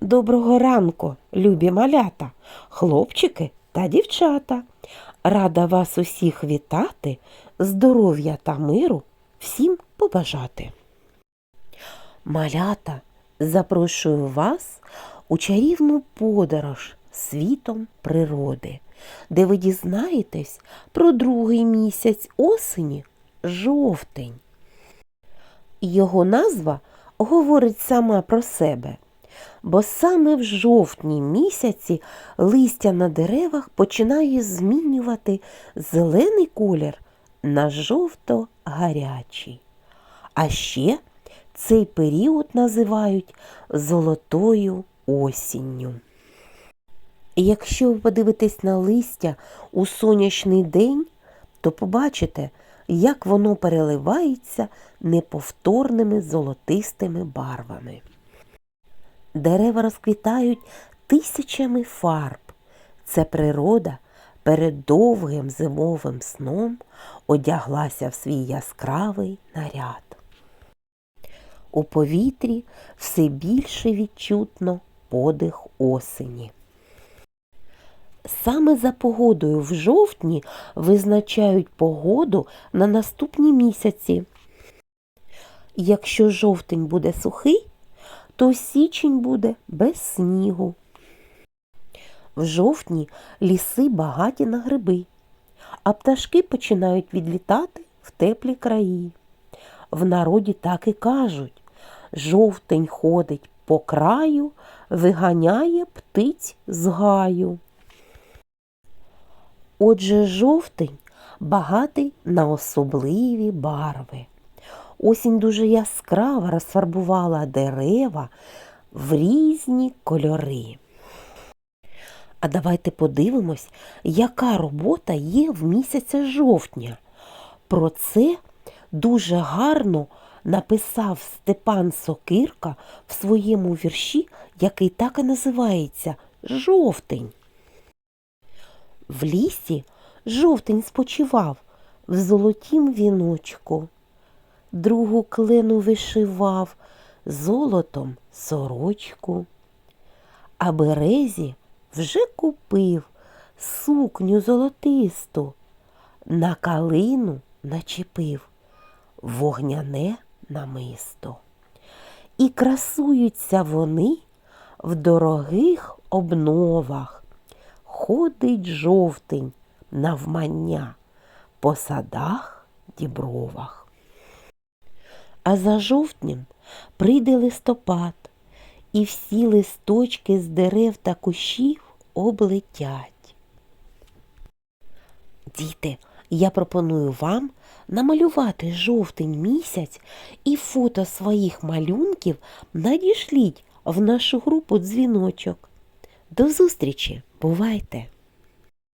Доброго ранку, любі малята, хлопчики та дівчата. Рада вас усіх вітати, здоров'я та миру всім побажати. Малята, запрошую вас у чарівну подорож світом природи, де ви дізнаєтесь про другий місяць осені жовтень. Його назва говорить сама про себе, бо саме в жовтні місяці листя на деревах починає змінювати зелений колір на жовто-гарячий. А ще цей період називають золотою осінню. Якщо ви подивитесь на листя у сонячний день, то побачите, як воно переливається неповторними золотистими барвами. Дерева розквітають тисячами фарб. Це природа перед довгим зимовим сном одяглася в свій яскравий наряд. У повітрі все більше відчутно подих осені. Саме за погодою в жовтні визначають погоду на наступні місяці. Якщо жовтень буде сухий, то січень буде без снігу. В жовтні ліси багаті на гриби, а пташки починають відлітати в теплі краї. В народі так і кажуть жовтень ходить по краю, виганяє птиць з гаю. Отже, жовтень багатий на особливі барви. Осінь дуже яскраво розфарбувала дерева в різні кольори. А давайте подивимось, яка робота є в місяця жовтня. Про це дуже гарно написав Степан Сокирка в своєму вірші, який так і називається Жовтень. В лісі жовтень спочивав в золотім віночку, другу клену вишивав золотом сорочку, а березі вже купив сукню золотисту, на калину начепив вогняне намисто. І красуються вони в дорогих обновах. Ходить жовтень навмання по садах дібровах. А за жовтнем прийде листопад, і всі листочки з дерев та кущів облетять. Діти, я пропоную вам намалювати жовтень місяць і фото своїх малюнків надішліть в нашу групу дзвіночок. До зустрічі! Бувайте!